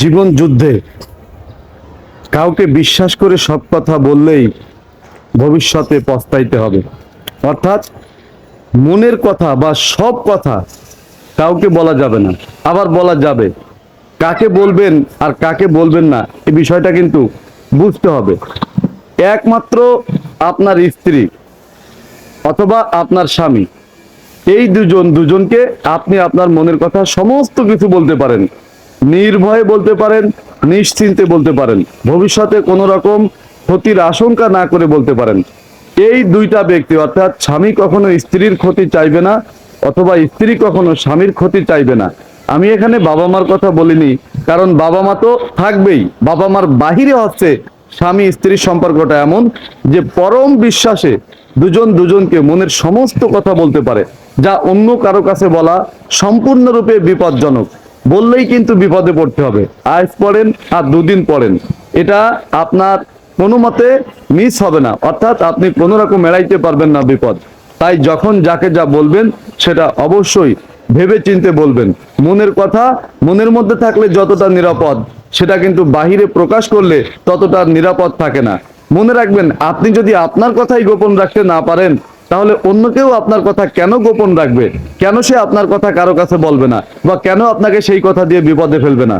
জীবন যুদ্ধে কাউকে বিশ্বাস করে সব কথা বললেই ভবিষ্যতে পস্তাইতে হবে। অর্থাৎ মনের কথা বা সব কথা কাউকে বলা যাবে না, আবার বলা যাবে। কাকে বলবেন আর কাকে বলবেন না এই বিষয়টা কিন্তু বুঝতে হবে। একমাত্র আপনার স্ত্রী অথবা আপনার স্বামী, এই দুজন দুজনকে আপনি আপনার মনের কথা সমস্ত কিছু বলতে পারেন। নির্ভয়ে বলতে পারেন, নিশ্চিন্তে বলতে পারেন। ভবিষ্যতে কোনো রকম ক্ষতির আশঙ্কা না করে বলতে পারেন। এই দুইটা ব্যক্তি, অর্থাৎ স্বামী কখনো স্ত্রীর ক্ষতি চাইবে না, অথবা স্ত্রী কখনো স্বামীর ক্ষতি চাইবে না। আমি এখানে বাবা মার কথা বলিনি, কারণ বাবা মা তো থাকবেই। বাবা মার বাহিরে হচ্ছে স্বামী স্ত্রীর সম্পর্কটা এমন যে পরম বিশ্বাসে দুজন দুজনকে মনের সমস্ত কথা বলতে পারে, যা অন্য কারও কাছে বলা সম্পূর্ণরূপে বিপজ্জনক। বললেই কিন্তু বিপদে পড়তে হবে। আজ পড়েন আর দুদিন পড়েন। এটা আপনার কোনো মতে মিস হবে না। অর্থাৎ আপনি কোনো রকম এড়াইতে পারবেন না বিপদ। তাই যখন যাকে যা বলবেন, সেটা অবশ্যই ভেবে চিনতে বলবেন। মনের কথা মনের মধ্যে থাকলে যতটা নিরাপদ, সেটা কিন্তু বাহিরে প্রকাশ করলে ততটা নিরাপদ থাকে না। মনে রাখবেন, আপনি যদি আপনার কথাই গোপন রাখতে না পারেন তাহলে অন্য কেউ আপনার কথা কেন গোপন রাখবে? কেন সে আপনার কথা কারও কাছে বলবে না? বা কেন আপনাকে সেই কথা দিয়ে বিপদে ফেলবে না?